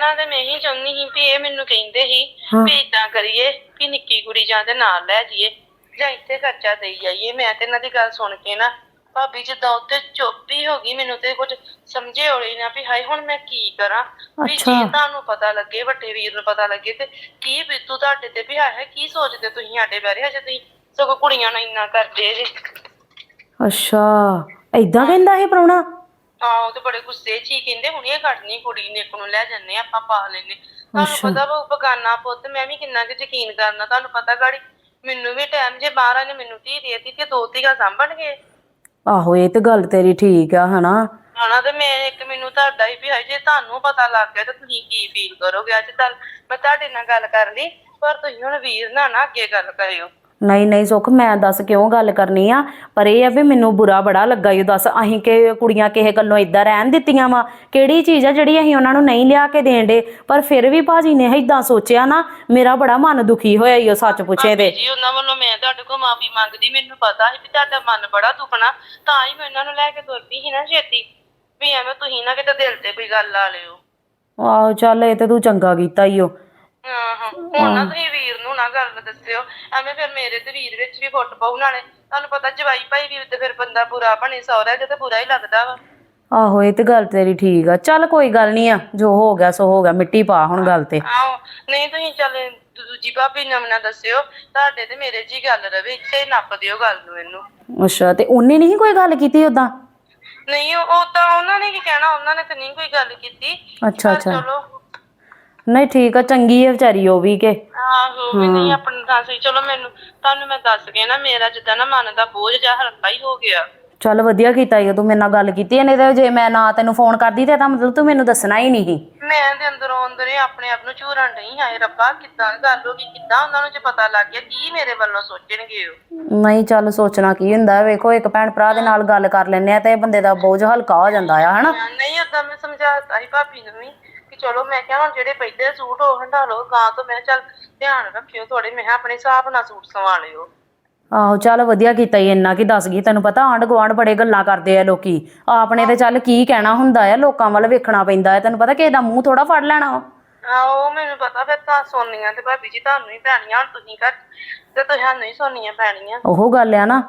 ਕਹਿਣਾ ਤੇ ਮੈਂ ਹੀ ਚਾਹੁੰਦੀ ਸੀ ਵੀ ਇਹ ਮੈਨੂੰ ਕਹਿੰਦੇ ਸੀ ਹਾਂ। ਵੀ ਇਦਾਂ ਕਰੀਏ ਵੀ ਨਿੱਕੀ ਕੁੜੀ ਜਾਂ ਤੇ ਨਾਲ ਲੈ ਜਾਈਏ ਜਾਂ ਇੱਥੇ ਖਰਚਾ ਦੇਈ ਜਾਈਏ। ਮੈਂ ਤੇ ਇਹਨਾਂ ਦੀ ਗੱਲ ਸੁਣ ਕੇ ਨਾ ਭਾਬੀ ਜਿੱਦਾਂ ਉੱਤੇ ਚੁੱਪ ਹੀ ਹੋ ਗਈ ਮੈਨੂੰ ਤੇ ਕੁਝ ਸਮਝੇ ਹੋਲੇ ਨਾ ਵੀ ਹਾਏ ਹੁਣ ਮੈਂ ਕੀ ਕਰਾਂ? ਵੀ ਅੱਛਾ। ਜੇ ਤੁਹਾਨੂੰ ਪਤਾ ਲੱਗੇ ਵੱਡੇ ਵੀਰ ਨੂੰ ਪਤਾ ਲੱਗੇ ਤੇ ਕੀ ਬੀਤੂ ਤੁਹਾਡੇ ਤੇ? ਵੀ ਹੈ ਕੀ ਸੋਚਦੇ ਤੁਸੀਂ ਸਾਡੇ ਬਾਰੇ? ਹਜੇ ਤੁਸੀਂ ਸਗੋਂ ਕੁੜੀਆਂ ਨਾਲ ਇੰਨਾ ਕਰਦੇ ਜੇ। ਅੱਛਾ ਐਦਾਂ ਕਹਿੰਦਾ ਇਹ ਪ੍ਰਾਹੁਣਾ ਆਹੋ ਤੇ ਬੜੇ ਗੁੱਸੇ ਚ ਹੀ ਕਹਿੰਦੇ ਹੁਣ ਇਹ ਕੱਢਣੀ ਕੁੜੀ ਨੇ ਇੱਕ ਨੂੰ ਲੈ ਜੰਨੇ ਆਪਾਂ ਪਾ ਲੈਨੇ ਤੁਹਾਨੂੰ ਪਤਾ ਵਾ ਬਗਾਨਾ ਪੁੱਤ ਮੈਂ ਵੀ ਕਿੰਨਾ ਕੁ ਯਕੀਨ ਕਰਨਾ ਤੁਹਾਨੂੰ ਪਤਾ ਗਾੜੀ ਮੈਨੂੰ ਵੀ ਟਾਈਮ ਜੇ ਬਾਹਰ ਨੇ ਮੈਨੂੰ ਧੀ ਦੇਤੀ ਤੇ ਦੋ ਧੀਆਂ ਸਾਂਭਣਗੇ। ਆਹੋ ਇਹ ਤੇ ਗੱਲ ਤੇਰੀ ਠੀਕ ਆ ਹਨਾ? ਹਣਾ ਤੇ ਮੈਂ ਇੱਕ ਮੈਨੂੰ ਤੁਹਾਡਾ ਹੀ ਵੀ ਹੈ ਜੇ ਤੁਹਾਨੂੰ ਪਤਾ ਲੱਗ ਗਿਆ ਤਾਂ ਤੁਸੀਂ ਕੀ ਫੀਲ ਕਰੋਗੇ ਅੱਜ ਕੱਲ ਮੈਂ ਤੁਹਾਡੇ ਨਾਲ ਗੱਲ ਕਰ ਲਈ ਪਰ ਤੁਸੀਂ ਹੁਣ ਵੀਰ ਨਾਲ ਨਾ ਅੱਗੇ ਗੱਲ ਕਰਿਓ। ਨਹੀਂ ਨਹੀਂ ਸੁੱਖ ਮੈਂ ਦੱਸ ਕਿਉਂ ਗੱਲ ਕਰਨੀ ਆ? ਪਰ ਇਹ ਆ ਵੀ ਮੈਨੂੰ ਬੁਰਾ ਬੜਾ ਲੱਗਾ ਈ ਦੱਸ ਅਸੀਂ ਕਿ ਕੁੜੀਆਂ ਕਿਸੇ ਗੱਲੋਂ ਇਦਾਂ ਰਹਿਣ ਦਿੱਤੀਆਂ ਵਾ? ਕਿਹੜੀ ਚੀਜ਼ ਆ ਜਿਹੜੀ ਅਸੀਂ ਉਹਨਾਂ ਨੂੰ ਨਹੀਂ ਲਿਆ ਕੇ ਦੇਣ ਦੇ? ਪਰ ਫਿਰ ਵੀ ਭਾਜੀ ਨੇ ਇਦਾਂ ਸੋਚਿਆ ਨਾ ਮੇਰਾ ਬੜਾ ਮਨ ਦੁਖੀ ਹੋਇਆ ਈ ਉਹ ਸੱਚ ਪੁੱਛੇ ਤੇ। ਜੀ ਉਹਨਾਂ ਵੱਲੋਂ ਮੈਂ ਤੁਹਾਡੇ ਕੋਲ ਮਾਫੀ ਮੰਗਦੀ ਮੈਨੂੰ ਪਤਾ ਸੀ ਵੀ ਤੁਹਾਡਾ ਮਨ ਬੜਾ ਦੁਖਣਾ ਤਾਂ ਹੀ ਮੈਂ ਇਹਨਾਂ ਨੂੰ ਲੈ ਕੇ ਤੁਰ ਪਈ ਸੀ ਨਾ ਛੇਤੀ। ਵੀ ਐਵੇਂ ਤੁਸੀਂ ਨਾ ਕਿਤੇ ਦਿਲ ਤੇ ਕੋਈ ਗੱਲ ਲਾ ਲਿਓ। ਆਹੋ ਚੱਲ ਇਹ ਤੇ ਤੂੰ ਚੰਗਾ ਕੀਤਾ ਈ ਓ। ਹਾਂ। ਹੁਣ ਨਾ ਤੁਸੀਂ ਵੀਰ ਨੂੰ ਨਾ ਗੱਲ ਦੱਸਿਓ ਐਵੇਂ ਫਿਰ ਮੇਰੇ ਤੇ ਵੀਰ ਵਿੱਚ ਵੀ ਫੁੱਟ ਪਊ ਨਾਲੇ। ਤੁਹਾਨੂੰ ਪਤਾ ਜਵਾਈ ਭਾਈ ਵੀਰ ਤੇ ਫਿਰ ਬੰਦਾ ਬੁਰਾ ਬਣੇ ਸਹੁਰਾ ਜੇ ਤੇ ਬੁਰਾ ਹੀ ਲੱਗਦਾ ਵਾ। ਆਹੋ ਇਹ ਤੇ ਗੱਲ ਤੇਰੀ ਠੀਕ ਆ। ਚੱਲ ਕੋਈ ਗੱਲ ਨਹੀਂ ਆ ਜੋ ਹੋ ਗਿਆ ਸੋ ਹੋ ਗਿਆ ਮਿੱਟੀ ਪਾ ਹੁਣ ਗੱਲ ਤੇ। ਆਹੋ ਨਹੀਂ ਤੁਸੀਂ ਚੱਲ ਦੂਜੀ ਭਾਬੀ ਨੂੰ ਨਾ ਦੱਸਿਓ ਤੁਹਾਡੇ ਤੇ ਮੇਰੇ ਜੀ ਗੱਲ ਰਵੇ ਇੱਥੇ ਹੀ ਨੱਪ ਦਿਓ ਗੱਲ ਨੂੰ ਇਹਨੂੰ। ਅੱਛਾ ਤੇ ਉਹਨੇ ਨਹੀਂ ਕੋਈ ਗੱਲ ਕੀਤੀ ਉਦਾਂ ਨਹੀਂ ਉਹ ਉਹ ਤਾਂ ਉਹਨਾਂ ਨੇ ਕੀ ਕਹਿਣਾ ਉਹਨਾਂ ਨੇ ਤਾਂ ਨਹੀਂ ਕੋਈ ਗੱਲ ਕੀਤੀ। ਅੱਛਾ ਪਰ ਅੱਛਾ ਚਲੋ ਨਹੀਂ ਠੀਕ ਆ ਚੰਗੀ ਹੈ ਵਿਚਾਰੀ ਉਹ ਵੀ ਕਿ। ਆਹੋ ਵੀ ਨਹੀਂ ਆਪਣੀ ਥਾਂ ਸਹੀ। ਚਲੋ ਮੈਨੂੰ ਤੁਹਾਨੂੰ ਮੈਂ ਦੱਸ ਕੇ ਨਾ ਮੇਰਾ ਜਿੱਦਾਂ ਨਾ ਮਨ ਦਾ ਬੋਝ ਜਿਹਾ ਹਲਕਾ ਹੀ ਹੋ ਗਿਆ। ਚੱਲ ਵਧੀਆ ਕੀਤਾ ਈ ਤੂੰ ਮੇਰੇ ਨਾਲ ਗੱਲ ਕੀਤੀ ਨਹੀਂ ਤੇ ਜੇ ਮੈਂ ਨਾ ਤੈਨੂੰ ਫੋਨ ਕਰਦੀ ਤੇ ਤਾਂ ਮਤਲਬ ਤੂੰ ਮੈਨੂੰ ਦੱਸਣਾ ਹੀ ਨਹੀਂ ਸੀ। ਮੈਂ ਦੇ ਅੰਦਰੋਂ ਅੰਦਰ ਹੀ ਆਪਣੇ ਆਪ ਨੂੰ ਝੂਰਨ ਨਹੀਂ ਆਏ ਰੱਬਾ ਕਿੱਦਾਂ ਗੱਲ ਹੋ ਗਈ ਕਿੱਦਾਂ ਉਹਨਾਂ ਨੂੰ ਜੇ ਪਤਾ ਲੱਗ ਗਿਆ ਕੀ ਮੇਰੇ ਵੱਲੋਂ ਸੋਚਣਗੇ ਉਹ। ਨਹੀਂ ਚੱਲ ਸੋਚਣਾ ਕੀ ਹੁੰਦਾ ਵੇਖੋ ਇੱਕ ਭੈਣ ਭਰਾ ਦੇ ਨਾਲ ਗੱਲ ਕਰ ਲੈਨੇ ਆ ਤੇ ਬੰਦੇ ਦਾ ਬੋਝ ਹਲਕਾ ਹੋ ਜਾਂਦਾ ਆ ਹਨਾ? ਨਹੀਂ ਓਦਾਂ ਮੈਂ ਸਮਝਾਤਾ ਸੀ ਭਾਬੀ ਨੂੰ ਵੀ। ਚਲੋ ਮੈਂ ਕਿਹਾ ਹੁਣ ਜਿਹੜੇ ਪਹਿਲੇ ਸੂਟ ਉਹ ਹੰਡਾ ਲਓ ਗਾਂ ਤੋਂ ਮੈਂ ਕਿਹਾ ਚੱਲ ਧਿਆਨ ਰੱਖਿਓ ਥੋੜੇ ਮੈਂ ਕਿਹਾ ਆਪਣੇ ਹਿਸਾਬ ਨਾਲ ਸੂਟ ਸਵਾ ਲਿਓ। ਆਹੋ ਚੱਲ ਵਧੀਆ ਕੀਤਾ ਈ ਇੰਨਾ ਕੀ ਦੱਸ ਗਈ ਤੈਨੂੰ ਪਤਾ ਆਂਢ ਗੁਆਂਢ ਬੜੇ ਗੱਲਾਂ ਕਰਦੇ ਆ ਲੋਕੀ। ਆਪਣੇ ਤੇ ਚੱਲ ਕੀ ਕਹਿਣਾ ਹੁੰਦਾ ਆ ਲੋਕਾਂ ਵੱਲ ਵੇਖਣਾ ਪੈਂਦਾ ਆ ਤੈਨੂੰ ਪਤਾ ਕਿਸੇ ਦਾ ਮੂੰਹ ਥੋੜਾ ਫੜ ਲੈਣਾ ਵਾ। ਆਹੋ ਮੈਨੂੰ ਪਤਾ ਫਿਰ ਤਾਂ ਸੋਨੀਆਂ ਤੇ ਭਾਬੀ ਜੀ ਤੁਹਾਨੂੰ ਹੀ ਪੈਣੀਆਂ ਹੁਣ ਤੁਸੀਂ ਕਰ ਤੇ ਤੁਹਾਨੂੰ ਹੀ ਸੋਨੀਆਂ ਪੈਣੀਆਂ। ਉਹ ਗੱਲ ਆ ਨਾ।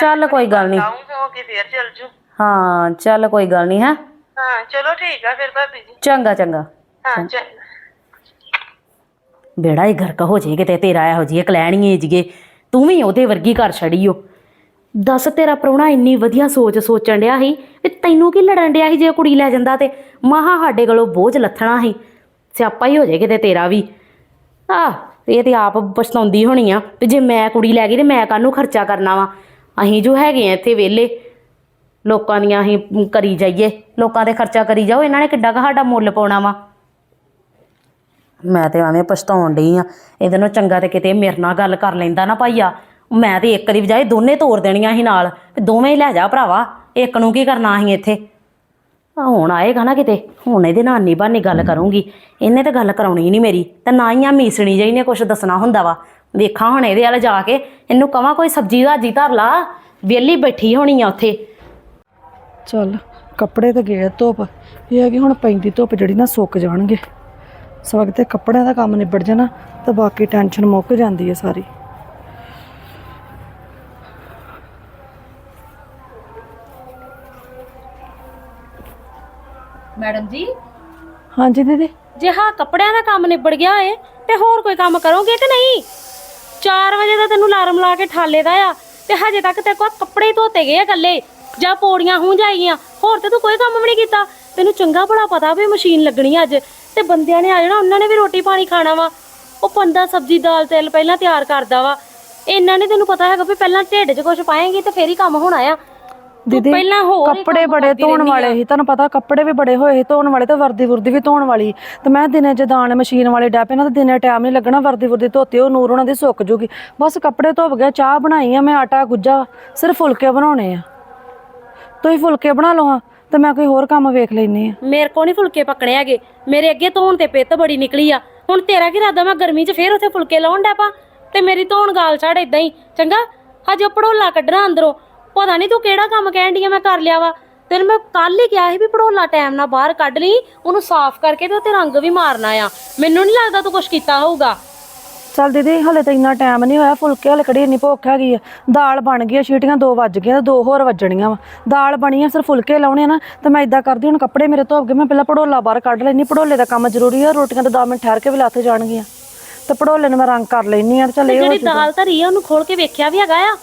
ਚੱਲ ਕੋਈ ਗੱਲ ਨਹੀਂ ਆਉਂਗੇ ਹੋ ਕੇ ਫੇਰ ਚੱਲ ਜੂ। ਹਾਂ ਚੱਲ ਕੋਈ ਗੱਲ ਨਹੀਂ ਹੈ। ਹਾਂ ਚਲੋ ਠੀਕ ਆ ਫਿਰ ਭਾਬੀ ਜੀ। ਚੰਗਾ ਚੰਗਾ। ਹਾਂ ਚੰਗਾ ਬੇੜਾ ਹੀ ਗਰਕ ਹੋ ਜੇ ਕਿਤੇ ਤੇਰਾ ਇਹੋ ਜਿਹੀ ਕਲੈਣੀਏ ਜੀਏ। ਤੂੰ ਵੀ ਉਹਦੇ ਵਰਗੀ ਕਰ ਛੜੀਓ ਦੱਸ ਤੇਰਾ ਪ੍ਰਾਹੁਣਾ ਇੰਨੀ ਵਧੀਆ ਸੋਚ ਸੋਚਣ ਡਿਆ ਸੀ ਵੀ ਤੈਨੂੰ ਕੀ ਲੜਨ ਡਿਆ ਸੀ ਜੇ ਕੁੜੀ ਲੈ ਜਾਂਦਾ ਤੇ। ਮਹਾ ਸਾਡੇ ਕੋਲੋਂ ਬੋਝ ਲੱਥਣਾ ਸੀ। ਸਿਆਪਾ ਹੀ ਹੋ ਜੇ ਕਿਤੇ ਤੇਰਾ ਵੀ। ਆਹ ਇਹ ਤੇ ਆਪ ਪਛਤਾਉਂਦੀ ਹੋਣੀ ਆ ਵੀ ਜੇ ਮੈਂ ਕੁੜੀ ਲੈ ਗਈ ਤੇ ਮੈਂ ਕਾਹਨੂੰ ਖਰਚਾ ਕਰਨਾ ਵਾ। ਅਸੀਂ ਜੋ ਹੈਗੇ ਆ ਇੱਥੇ ਵਿਹਲੇ। ਲੋਕਾਂ ਦੀਆਂ ਅਸੀਂ ਕਰੀ ਜਾਈਏ। ਲੋਕਾਂ ਦੇ ਖਰਚਾ ਕਰੀ ਜਾਓ ਇਹਨਾਂ ਨੇ ਕਿੱਡਾ ਕੁ ਸਾਡਾ ਮੁੱਲ ਪਾਉਣਾ ਵਾ। ਮੈਂ ਤੇ ਐਵੇਂ ਪਛਤਾਉਣ ਡਈ ਆ। ਇਹਦੇ ਨਾਲ ਚੰਗਾ ਤੇ ਕਿਤੇ ਮੇਰੇ ਨਾਲ ਗੱਲ ਕਰ ਲੈਂਦਾ ਨਾ ਭਾਈਆ। ਮੈਂ ਤੇ ਇੱਕ ਦੀ ਬਜਾਏ ਦੋਨੇ ਤੋੜ ਦੇਣੀਆਂ ਸੀ ਨਾਲ। ਵੀ ਦੋਵੇਂ ਹੀ ਲੈ ਜਾ ਭਰਾਵਾ। ਇੱਕ ਨੂੰ ਕੀ ਕਰਨਾ ਸੀ ਇੱਥੇ? ਆ ਹੁਣ ਆਏਗਾ ਨਾ ਕਿਤੇ। ਹੁਣ ਇਹਦੇ ਨਾਲ ਨਹੀਂ ਬਾਨੀ ਗੱਲ ਕਰੂੰਗੀ। ਇਹਨੇ ਤਾਂ ਗੱਲ ਕਰਾਉਣੀ ਨਹੀਂ ਮੇਰੀ। ਤੇ ਨਾ ਹੀ ਆ ਮੀਸਣੀ ਜਿਹੀ ਨੇ ਕੁਝ ਦੱਸਣਾ ਹੁੰਦਾ ਵਾ। ਵੇਖਾਂ ਹੁਣ ਇਹਦੇ ਵਾਲ ਜਾ ਕੇ। ਇਹਨੂੰ ਕਵਾਂ ਕੋਈ ਸਬਜ਼ੀ ਭਾਜੀ ਧਰ ਲਾ। ਵਿਹਲੀ ਬੈਠੀ ਹੋਣੀ ਆ ਉੱਥੇ। ਚੱਲ, ਕੱਪੜੇ ਤਾਂ ਗਏ ਆ ਧੁੱਪ। ਇਹ ਹੈ ਕਿ ਹੁਣ ਪੈਂਦੀ ਧੁੱਪ ਜਿਹੜੀ ਨਾ ਸੁੱਕ ਜਾਣਗੇ। ਸਵਗ ਤੇ ਕੱਪੜਿਆਂ ਦਾ ਕੰਮ ਨਿਬੜ ਜਾਣਾ ਤਾਂ ਬਾਕੀ ਟੈਨਸ਼ਨ ਮੁੱਕ ਜਾਂਦੀ ਹੈ ਸਾਰੀ। ਮੈਡਮ ਜੀ? ਹਾਂਜੀ ਦੀਦੀ? ਜੇ ਹਾਂ ਕੱਪੜਿਆਂ ਦਾ ਕੰਮ ਨਿਬੜ ਗਿਆ ਏ ਤੇ ਹੋਰ ਕੋਈ ਕੰਮ ਕਰੋਗੇ ਕਿ ਨਹੀਂ? 4 ਵਜੇ ਦਾ ਤੈਨੂੰ ਅਲਾਰਮ ਲਾ ਕੇ ਠਾਲੇ ਦਾ ਆ ਤੇ ਹਜੇ ਤੱਕ ਤੇਰੇ ਕੋਲ ਕੱਪੜੇ ਧੋਤੇ ਗਏ ਆ ਇਕੱਲੇ ਜਾਂ ਪੌੜੀਆਂ ਹੂੰ ਜਾਈਆਂ ਹੋਰ ਤੇ ਤੂੰ ਕੋਈ ਕੰਮ ਵੀ ਨਹੀਂ ਕੀਤਾ। ਤੈਨੂੰ ਚੰਗਾ ਭਲਾ ਪਤਾ ਵੀ ਮਸ਼ੀਨ ਲੱਗਣੀ ਆ ਅੱਜ ਤੇ ਬੰਦਿਆਂ ਨੇ ਆ ਜਾਣਾ ਉਹਨਾਂ ਨੇ ਵੀ ਰੋਟੀ ਪਾਣੀ ਖਾਣਾ ਵਾ। ਉਹ ਬੰਦਾ ਸਬਜ਼ੀ ਦਾਲ ਤੇਲ ਪਹਿਲਾਂ ਤਿਆਰ ਕਰਦਾ ਵਾ। ਇਹਨਾਂ ਨੇ ਤੈਨੂੰ ਪਤਾ ਹੈਗਾ ਵੀ ਪਹਿਲਾਂ ਢਿੱਡ 'ਚ ਕੁਝ ਪਾਏਂਗੀ ਤੇ ਫੇਰ ਹੀ ਕੰਮ ਹੋਣਾ ਆ। ਦੀਦੀ ਪਹਿਲਾਂ ਹੋਰ ਕੱਪੜੇ ਬੜੇ ਧੋਣ ਵਾਲੇ ਸੀ ਤੁਹਾਨੂੰ ਪਤਾ ਕੱਪੜੇ ਵੀ ਬੜੇ ਹੋਏ ਸੀ ਧੋਣ ਵਾਲੇ ਤੇ ਵਰਦੀ ਵੁਰਦੀ ਵੀ ਧੋਣ ਵਾਲੀ। ਤੇ ਮੈਂ ਦਿਨੇ ਜਦਾਨ ਮਸ਼ੀਨ ਵਾਲੇ ਡੈਪੇ ਨਾਲ ਦਿਨੇ ਟਾਈਮ ਨਹੀਂ ਲੱਗਣਾ ਵਰਦੀ ਵੁਰਦੀ ਧੋਤੀ ਉਹ ਨੂਰ ਉਹਨਾਂ ਦੀ ਸੁੱਕ ਜੂਗੀ। ਬਸ ਕੱਪੜੇ ਧੁੱਪ ਗਿਆ ਚਾਹ ਬਣਾਈ ਆ ਮੈਂ ਆਟਾ ਗੁੱਜਾ ਸਿਰਫ ਫੁਲਕੇ ਬਣਾਉਣੇ ਆ। ਤੁਸੀਂ ਫੁਲਕੇ ਬਣਾ ਲਓ ਹਾਂ। ਤੇ ਮੈਂ ਕੋਈ ਹੋਰ ਕੰਮ ਵੇਖ ਲੈਣੀ ਆ। ਮੇਰੇ ਕੋ ਨਹੀਂ ਫੁਲਕੇ ਪਕਣੇ ਹੈਗੇ। ਮੇਰੇ ਅੱਗੇ ਧੋਣ ਤੇ ਪਿੱਤ ਬੜੀ ਨਿਕਲੀ ਆ। ਹੁਣ ਤੇਰਾ ਕੀ ਇਰਾਦਾ? ਮੈਂ ਗਰਮੀ 'ਚ ਫੇਰ ਉੱਥੇ ਫੁਲਕੇ ਲਾਉਣ ਡੈ ਪਾ। ਤੇ ਮੇਰੀ ਧੋਣ ਗਾਲ ਛੱਡ ਇਦਾਂ ਹੀ। ਚੰਗਾ? ਹਜੇ ਪੜੋਲਾ ਕੱਢਣਾ ਅੰਦਰੋਂ। ਪਤਾ ਨਹੀਂ ਤੂੰ ਕਿਹੜਾ ਕੰਮ ਕਹਿਣ ਡਈ ਮੈਂ ਕਰ ਲਿਆ ਵਾ। ਤੈਨੂੰ ਮੈਂ ਕੱਲ ਹੀ ਕਿਹਾ ਸੀ ਵੀ ਪੜੋਲਾ ਟਾਈਮ ਨਾਲ ਬਾਹਰ ਕੱਢ ਲਈ। ਉਹਨੂੰ ਸਾਫ਼ ਕਰਕੇ ਤੇ ਉੱਤੇ ਰੰਗ ਵੀ ਮਾਰਨਾ ਆ। ਮੈਨੂੰ ਨਹੀਂ ਲੱਗਦਾ ਤੂੰ ਕੁਝ ਕੀਤਾ ਹੋਊਗਾ। ਚੱਲ ਦੀਦੀ ਹਲੇ ਤਾਂ ਇੰਨਾ ਟਾਈਮ ਨਹੀਂ ਹੋਇਆ ਫੁਲਕੇ ਹਲੇ ਕਿਹੜੀ ਇੰਨੀ ਭੁੱਖ ਹੈਗੀ ਆ। ਦਾਲ ਬਣ ਗਈ ਆ ਛੀਟੀਆਂ 2 ਵੱਜ ਗਈਆਂ ਤੇ ਦੋ ਹੋਰ ਵੱਜਣੀਆਂ ਵਾ। ਦਾਲ ਬਣੀ ਆ ਸਿਰ ਫੁਲਕੇ ਲਾਉਣੇ ਆ ਨਾ ਤੇ ਮੈਂ ਇਦਾਂ ਕਰਦੀ ਹੁਣ ਕੱਪੜੇ ਮੇਰੇ ਧੋਪ ਗਏ ਮੈਂ ਪਹਿਲਾਂ ਪੜੋਲਾ ਬਾਹਰ ਕੱਢ ਲੈਣੀ ਪੜੋਲੇ ਦਾ ਕੰਮ ਜ਼ਰੂਰੀ ਆ ਰੋਟੀਆਂ ਤਾਂ 10 ਮਿੰਟ ਠਹਿਰ ਕੇ ਵੀ ਲੱਥ ਜਾਣਗੀਆਂ। ਤੇ ਪੜੋਲੇ ਨੂੰ ਮੈਂ ਰੰਗ ਕਰ ਲੈਣੀ ਆ ਚੱਲ ਇਹ ਜਿਹੜੀ ਦਾਲ ਧਰੀ ਆ ਉਹਨੂੰ ਖੋਲ ਕੇ ਵੇਖਿਆ ਵੀ ਹੈਗਾ ਆ?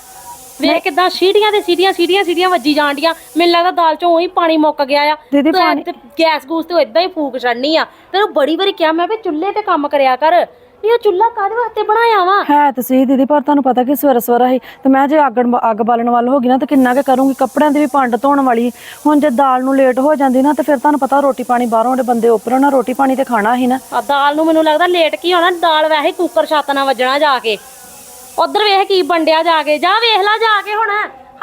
ਵੇਖ ਕਿਦਾਂ ਸੀੜੀਆਂ ਤੇ ਸੀੜੀਆਂ ਸੀੜੀਆਂ ਸੀੜੀਆਂ ਵੱਜੀ ਜਾਂਦੀਆਂ ਮੈਨੂੰ ਲੱਗਦਾ ਦਾਲ ਚੋਂ ਉਹੀ ਪਾਣੀ ਮੁੱਕ ਗਿਆ ਆ। ਦੀਦੀ, ਗੈਸ ਗੂਸ ਤੇ ਇਦਾਂ ਹੀ ਫੂਕ ਛੱਡਣੀ ਆ। ਤੈਨੂੰ ਬੜੀ ਵਾਰੀ ਕਿਹਾ ਮੈਂ ਵੀ ਚੁੱਲ੍ਹੇ ਤੇ ਕੰਮ ਕਰਿਆ ਕਰ। ਵੀ ਇਹ ਚੁੱਲ੍ਹਾ ਕਾਹਦੇ ਵਾਸਤੇ ਬਣਾਇਆ ਵਾ? ਹੈ ਤਾਂ ਸਹੀ ਦੀਦੀ ਪਰ ਤੁਹਾਨੂੰ ਪਤਾ ਕਿ ਸਵੇਰੇ ਸਵੇਰਾ ਹੀ ਤੇ ਮੈਂ ਜੇ ਅੱਗ ਅੱਗ ਬਾਲਣ ਵੱਲ ਹੋ ਗਈ ਨਾ ਤੇ ਕਿੰਨਾ ਕੁ ਕਰੂੰਗੀ? ਕੱਪੜਿਆਂ ਦੀ ਵੀ ਪੰਡ ਧੋਣ ਵਾਲੀ। ਹੁਣ ਜੇ ਦਾਲ ਨੂੰ ਲੇਟ ਹੋ ਜਾਂਦੀ ਨਾ ਤੇ ਫਿਰ ਤੁਹਾਨੂੰ ਪਤਾ ਰੋਟੀ ਪਾਣੀ ਬਾਹਰੋਂ ਦੇ ਬੰਦੇ ਉੱਪਰੋਂ ਨਾ ਰੋਟੀ ਪਾਣੀ ਤੇ ਖਾਣਾ ਹੀ ਨਾ। ਆ ਦਾਲ ਨੂੰ ਮੈਨੂੰ ਲੱਗਦਾ ਲੇਟ ਕੀ ਹੋਣਾ? ਦਾਲ ਵੈਸੇ ਹੀ ਕੁੱਕਰ ਛੱਤ ਨਾਲ ਵੱਜਣਾ ਜਾ ਕੇ। ਉਧਰ ਵੇਖ ਕੀ ਬੰਡਿਆ ਜਾ ਕੇ। ਜਾ ਵੇਖ ਲੈ ਜਾ ਕੇ ਹੁਣ।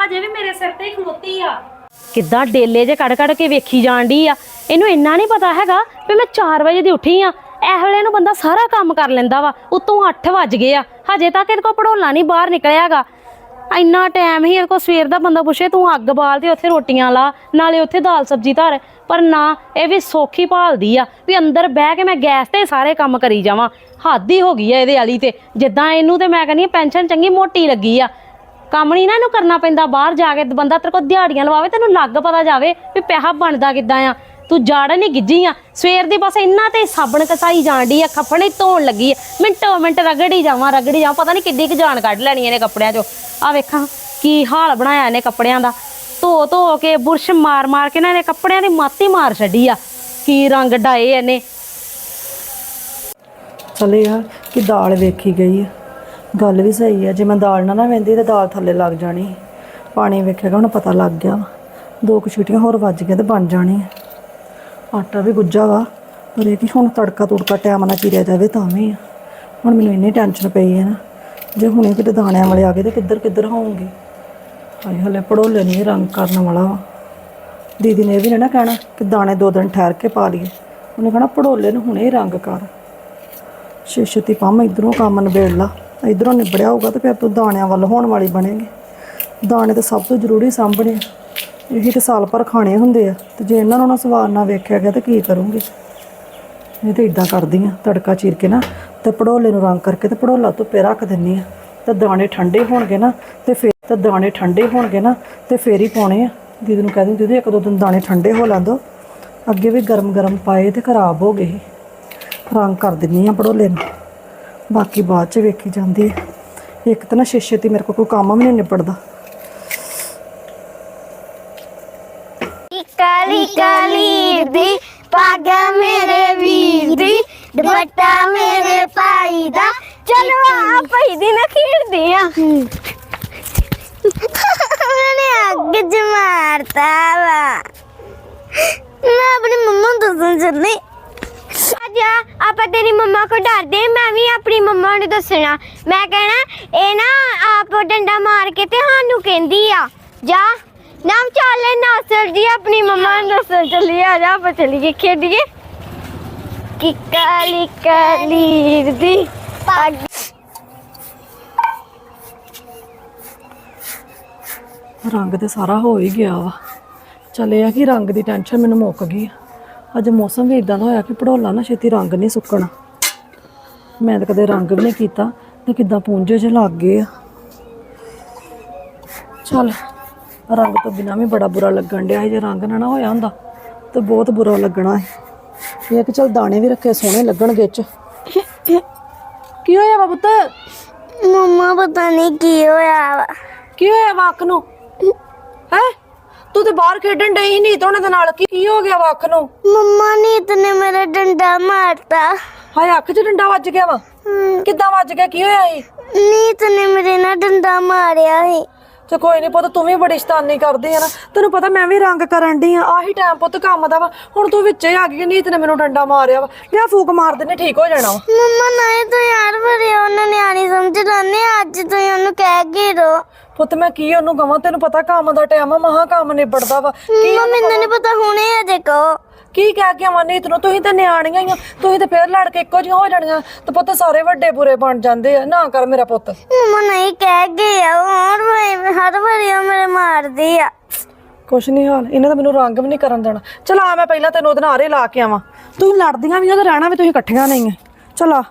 ਹਜੇ ਵੀ ਮੇਰੇ ਸਿਰ ਤੇ ਹੀ ਖਲੋਤੀ ਆ। ਕਿੱਦਾਂ ਡੇਲੇ ਜੇ ਕੱਢ ਕੱਢ ਕੇ ਵੇਖੀ ਜਾਣ ਡਈ ਆ। ਇਹਨੂੰ ਇੰਨਾ ਨਹੀਂ ਪਤਾ ਹੈਗਾ ਵੀ ਮੈਂ 4 ਵਜੇ ਦੀ ਉੱਠੀ ਆ। ਇਹ ਵੇਲੇ ਨੂੰ ਬੰਦਾ ਸਾਰਾ ਕੰਮ ਕਰ ਲੈਂਦਾ ਵਾ, ਉਤੋਂ 8 ਵੱਜ ਗਏ ਆ। ਹਜੇ ਤੱਕ ਇਹਦੇ ਕੋਲ ਪੜੋਲਾ ਨਹੀਂ ਬਾਹਰ ਨਿਕਲਿਆਗਾ। ਇੰਨਾ ਟਾਈਮ ਹੀ ਇਹਦੇ ਕੋਲ ਸਵੇਰ ਦਾ ਬੰਦਾ ਪੁੱਛੇ, ਤੂੰ ਅੱਗ ਬਾਲ ਤੇ ਉੱਥੇ ਰੋਟੀਆਂ ਲਾ, ਨਾਲੇ ਉੱਥੇ ਦਾਲ ਸਬਜ਼ੀ ਧਰ। ਪਰ ਨਾ, ਇਹ ਵੀ ਸੌਖੀ ਭਾਲਦੀ ਆ ਵੀ ਅੰਦਰ ਬਹਿ ਕੇ ਮੈਂ ਗੈਸ ਤੇ ਸਾਰੇ ਕੰਮ ਕਰੀ ਜਾਵਾਂ। ਹੱਦ ਹੀ ਹੋ ਗਈ ਆ ਇਹਦੇ ਵਾਲੀ ਤੇ। ਜਿੱਦਾਂ ਇਹਨੂੰ ਤੇ ਮੈਂ ਕਹਿੰਦੀ ਆ, ਪੈਨਸ਼ਨ ਚੰਗੀ ਮੋਟੀ ਲੱਗੀ ਆ। ਕੰਮ ਨਹੀਂ ਨਾ ਇਹਨੂੰ ਕਰਨਾ ਪੈਂਦਾ, ਬਾਹਰ ਜਾ ਕੇ ਬੰਦਾ ਤੇਰੇ ਕੋਲ ਦਿਹਾੜੀਆਂ ਲਵਾਵੇ, ਤੈਨੂੰ ਲੱਗ ਪਤਾ ਜਾਵੇ ਵੀ ਪੈਸਾ ਬਣਦਾ ਕਿੱਦਾਂ ਆ। ਤੂੰ ਜੜ ਨਹੀਂ ਗਿੱਜੀ ਆ। ਸਵੇਰ ਦੀ ਬਸ ਇੰਨਾ ਤੇ ਸਾਬਣ ਕਸਾਈ ਜਾਂਦੀ ਆ ਕੱਪੜੇ ਧੋਣ ਲੱਗੀ ਆ। ਮਿੰਟੋ ਮਿੰਟ ਰਗੜੀ ਜਾਵਾਂ ਰਗੜੀ ਜਾਵਾਂ, ਪਤਾ ਨਹੀਂ ਕਿੱਡੀ ਕੁ ਜਾਨ ਕੱਢ ਲੈਣੀ ਇਹਨੇ ਕੱਪੜਿਆਂ ਚੋਂ। ਆ ਵੇਖਾਂ ਕੀ ਹਾਲ ਬਣਾਇਆ ਇਹਨੇ ਕੱਪੜਿਆਂ ਦਾ। ਧੋ ਧੋ ਕੇ ਬੁਰਸ਼ ਮਾਰ ਮਾਰ ਕੇ ਨਾ ਇਹਨੇ ਕੱਪੜਿਆਂ ਦੀ ਮਾਤੀ ਮਾਰ ਛੱਡੀ ਆ। ਕੀ ਰੰਗ ਡਾਏ ਇਹਨੇ। ਚਲੇ ਆ ਕਿ ਦਾਲ ਵੇਖੀ ਗਈ ਆ। ਗੱਲ ਵੀ ਸਹੀ ਆ, ਜੇ ਮੈਂ ਦਾਲ ਨਾ ਨਾ ਵਹਿੰਦੀ ਤੇ ਦਾਲ ਥੱਲੇ ਲੱਗ ਜਾਣੀ। ਸੀ। ਪਾਣੀ ਵੇਖੇਗਾ ਹੁਣ ਪਤਾ ਲੱਗ ਗਿਆ ਵਾ। ਦੋ ਕੁ ਛੀਟੀਆਂ ਹੋਰ ਵੱਜ ਗਈਆਂ ਤੇ ਬਣ ਜਾਣੀ ਆ। ਆਟਾ ਵੀ ਗੁੱਜਾ ਵਾ, ਪਰ ਇਹ ਕਿ ਹੁਣ ਤੜਕਾ ਤੁੜਕਾ ਟਾਈਮ ਨਾਲ ਚੀਰਿਆ ਜਾਵੇ ਤਾਂ ਵੀ ਆ। ਹੁਣ ਮੈਨੂੰ ਇੰਨੀ ਟੈਨਸ਼ਨ ਪਈ ਹੈ ਨਾ, ਜੇ ਹੁਣੇ ਕਿਤੇ ਦਾਣਿਆਂ ਵਾਲੇ ਆ ਗਏ ਤੇ ਕਿੱਧਰ ਕਿੱਧਰ ਹੋਣਗੇ ਹਾਏ, ਹਲੇ ਪੜੋਲੇ ਨਹੀਂ ਰੰਗ ਕਰਨ ਵਾਲਾ ਵਾ। ਦੀਦੀ ਨੇ ਇਹ ਵੀ ਨੀ ਨਾ ਕਹਿਣਾ ਕਿ ਦਾਣੇ ਦੋ ਦਿਨ ਠਹਿਰ ਕੇ ਪਾ ਲਈਏ। ਉਹਨੇ ਕਹਿਣਾ ਪੜੋਲੇ ਨੂੰ ਹੁਣੇ ਰੰਗ ਕਰ। ਛੇਤੀ ਪੰਮ ਇਧਰੋਂ ਕੰਮ ਨਿਬੇੜ ਲਾ। ਇਧਰੋਂ ਨਿਬੜਿਆ ਹੋਊਗਾ ਤੇ ਫਿਰ ਤੂੰ ਦਾਣਿਆਂ ਵੱਲ ਹੋਣ ਵਾਲੀ ਬਣੇਗੀ। ਦਾਣੇ ਤਾਂ ਸਭ ਤੋਂ ਜ਼ਰੂਰੀ ਸਾਂਭਣੇ ਆ। ਇਹੀ ਤੇ ਸਾਲ ਭਰ ਖਾਣੇ ਹੁੰਦੇ ਆ। ਤੇ ਜੇ ਇਹਨਾਂ ਨੂੰ ਨਾ ਸਵਾਰ ਨਾ ਵੇਖਿਆ ਗਿਆ ਤੇ ਕੀ ਕਰੂੰਗੀ? ਇਹ ਤੇ ਇਦਾਂ ਕਰਦੀ ਆ, ਤੜਕਾ ਚੀਰ ਕੇ ਨਾ, ਤੇ ਪੜੋਲੇ ਨੂੰ ਰੰਗ ਕਰਕੇ ਤੇ ਪੜੋਲਾ ਧੁੱਪੇ ਰੱਖ ਦਿੰਨੀ ਆ। ਤੇ ਦਾਣੇ ਠੰਡੇ ਹੋਣਗੇ ਨਾ, ਤੇ ਫਿਰ ਤੇ ਦਾਣੇ ਠੰਡੇ ਹੋਣਗੇ ਨਾ, ਤੇ ਫੇਰ ਹੀ ਪਾਉਣੇ ਆ। ਦੀਦੀ ਨੂੰ ਕਹਿ ਦਿੰਦੀ, ਦੀਦੀ ਇੱਕ ਦੋ ਦਿਨ ਦਾਣੇ ਠੰਡੇ ਹੋ ਲੈਂਦੋ ਅੱਗੇ ਵੀ ਗਰਮ ਗਰਮ ਪਾਏ ਤੇ ਖਰਾਬ ਹੋ ਗਏ ਸੀ। ਰੰਗ ਕਰ ਦਿੰਨੀ ਆ ਪੜੋਲੇ ਨੂੰ। ਬਾਕੀ ਬਾਅਦ ਚ ਵੇਖੀ ਜਾਂਦੀ ਹੈ ਇੱਕ ਤਾਂ ਨਾ ਸ਼ੀਸ਼ੇ ਤੇ ਮੇਰੇ ਕੋਲ ਕੋਈ ਕੰਮ ਵੀ ਨਹੀਂ ਨਿਬੜਦਾ ਕਾਲੀ ਕਾਲੀ ਦੀ ਪੱਗ ਮੇਰੇ ਵੀਰ ਦੀ, ਦੁਪੱਟਾ ਮੇਰੇ ਭਾਈ ਦਾ। ਚਲੋ ਆ ਭਾਈ ਦੀ ਨਾ ਖੇਡਦੇ ਆ ਮੈਨੇ ਅੱਗ ਚ ਵਾ। ਮੈਂ ਆਪਣੀ ਮੰਮਾ ਨੂੰ ਦੱਸਣ ਚੱਲੀ। ਜਾ ਆਪਾਂ ਤੇਰੀ ਮੰਮਾ ਕੋ ਡਰਦੇ ਮੈਂ ਵੀ ਆਪਣੀ ਮੰਮਾ ਨੂੰ ਦੱਸਣਾ। ਮੈਂ ਕਹਿਣਾ, ਇਹ ਨਾ ਆਪ ਡੰਡਾ ਮਾਰ ਕੇ ਤੇ ਸਾਨੂੰ ਕਹਿੰਦੀ ਆ, ਜਾ। ਨਾਮ ਚੱਲ ਨਾਸਰ ਜੀ, ਆਪਣੀ ਮੰਮਾ ਨੂੰ ਦੱਸਣ ਆ ਜਾ ਆਪਾਂ ਚੱਲੀਏ, ਖੇਡੀਏ। ਕਿ ਕਾਲੀ ਦੀ ਪੱਗ। ਰੰਗ ਤੇ ਸਾਰਾ ਹੋ ਹੀ ਗਿਆ ਵਾ। ਚਲੇ ਆ ਕਿ ਰੰਗ ਦੀ ਟੈਨਸ਼ਨ ਮੈਨੂੰ ਮੁੱਕ ਗਈ ਅੱਜ ਮੌਸਮ ਵੀ ਇਦਾਂ ਦਾ ਹੋਇਆ ਕਿ ਪੜੋਲਾ ਨਾ ਛੇਤੀ ਰੰਗ ਨਹੀਂ ਸੁੱਕਣਾ। ਮੈਂ ਤਾਂ ਕਦੇ ਰੰਗ ਵੀ ਨਹੀਂ ਕੀਤਾ, ਤੇ ਕਿਦਾਂ ਪੂੰਝੇ ਜੇ ਲੱਗ ਗਏ ਆ। ਚਲ ਰੰਗ ਤੋਂ ਬਿਨਾ ਵੀ ਬੜਾ ਬੁਰਾ ਲੱਗਣ ਡਿਆ ਸੀ ਜੇ ਰੰਗ ਨਾ ਨਾ ਹੋਇਆ ਹੁੰਦਾ ਤੇ ਬਹੁਤ ਬੁਰਾ ਲੱਗਣਾ ਹੈ ਇਹ ਕਿ ਚਲ ਦਾਣੇ ਵੀ ਰੱਖੇ ਸੋਹਣੇ ਲੱਗਣਗੇ ਚ। ਕੀ ਹੋਇਆ ਵਾ ਪੁੱਤ? ਮੰਮਾ ਪਤਾ ਨਹੀਂ ਕੀ ਹੋਇਆ ਵਾ। ਕੀ ਹੋਇਆ ਵਾਕ ਨੂੰ? ਹੈ? ਤੂੰ ਤੇ ਬਾਹਰ ਖੇਡਣ ਡਈ ਨਹੀਂ ਤੋਣੇ ਦੇ ਨਾਲ। ਕੀ ਕੀ ਹੋ ਗਿਆ ਵਾਕ ਨੂੰ? ਮੰਮਾ ਨੇ ਇਤਨੇ ਮੇਰਾ ਡੰਡਾ ਮਾਰਤਾ। ਹਾਏ ਅੱਖ 'ਚ ਡੰਡਾ ਵੱਜ ਗਿਆ ਵਾ? ਕਿੱਦਾਂ ਵੱਜ ਗਿਆ? ਕੀ ਹੋਇਆ ਏ ਨੀਤ ਨੇ ਮੇਰੇ ਨਾਲ ਡੰਡਾ ਮਾਰਿਆ ਸੀ। ਤੇ ਕੋਈ ਨਹੀਂ ਪੁੱਤ ਤੂੰ ਵੀ ਬੜੀ ਸ਼ਤਾਨੀ ਕਰਦੀ ਆ ਨਾ। ਤੈਨੂੰ ਪਤਾ ਮੈਂ ਵੀ ਰੰਗ ਕਰਨ ਡਈ ਆ ਆਹੀ ਟਾਈਮ ਪੁੱਤ ਕੰਮ ਦਾ ਵਾ। ਹੁਣ ਤੂੰ ਵਿੱਚੇ ਆ ਗਈ ਨੀਤ ਨੇ ਮੈਨੂੰ ਡੰਡਾ ਮਾਰਿਆ ਵਾ। ਲਿਆ ਫੂਕ ਮਾਰ ਦਿੰਨੇ ਠੀਕ ਹੋ ਜਾਣਾ ਵਾ। ਮੰਮਾ ਨਹੀਂ ਤਾਂ ਯਾਰ ਬੜੇ ਉਹਨਾਂ ਨਿਆਣੀ ਸਮਝ ਲੈਣੇ ਅੱਜ ਤੁਸੀਂ ਉਹਨੂੰ ਕਹਿ ਗਏ ਰੋ ਪੁੱਤ ਮੈਂ ਕੀ ਉਹਨੂੰ ਕਵਾਂ? ਤੈਨੂੰ ਪਤਾ ਕੰਮ ਦਾ ਟਾਈਮ ਆ ਮਹਾ ਕੰਮ ਨਿਬੜਦਾ ਵਾ। ਕੀ ਮੰਮਾ ਮੈਨੂੰ ਨਹੀਂ ਪਤਾ ਹੁਣੇ ਅਜੇ ਕਹੋ ਕੀ ਕਹਿ ਕੇ ਆਵਾਂ? ਨੀਤ ਨੂੰ ਤੁਸੀਂ ਤਾਂ ਨਿਆਣੀਆਂ ਹੀ ਆ ਤੁਸੀਂ ਤਾਂ ਫੇਰ ਲੜ ਕੇ ਇੱਕੋ ਜਿਹੀਆਂ ਹੋ ਜਾਣੀਆਂ। ਤੇ ਪੁੱਤ ਸਾਰੇ ਵੱਡੇ ਬੁਰੇ ਬਣ ਜਾਂਦੇ ਆ। ਨਾ ਕਰ ਮੇਰਾ ਪੁੱਤ। ਮੰਮਾ ਨਹੀਂ ਕਹਿ ਆ। ਉਹ ਹਰ ਵਾਰੀ ਹਰ ਵਾਰੀ ਉਹ ਮੇਰੇ ਮਾਰਦੀ ਆ। ਕੁਛ ਨਹੀਂ ਹਾਲ। ਇਹਨੇ ਤਾਂ ਮੈਨੂੰ ਰੰਗ ਵੀ ਨਹੀਂ ਕਰਨ ਦੇਣਾ। ਚਲ ਆ ਮੈਂ ਪਹਿਲਾਂ ਤੈਨੂੰ ਉਹਦੇ ਨਾਲ ਆਰੇ ਲਾ ਕੇ ਆਵਾਂ। ਤੁਸੀਂ ਲੜਦੀਆਂ ਵੀ ਉਹਦੇ ਰਹਿਣਾ ਵੀ ਤੁਸੀਂ ਇਕੱਠੀਆਂ ਨਹੀਂ ਹੈ ਚਲ ਆ।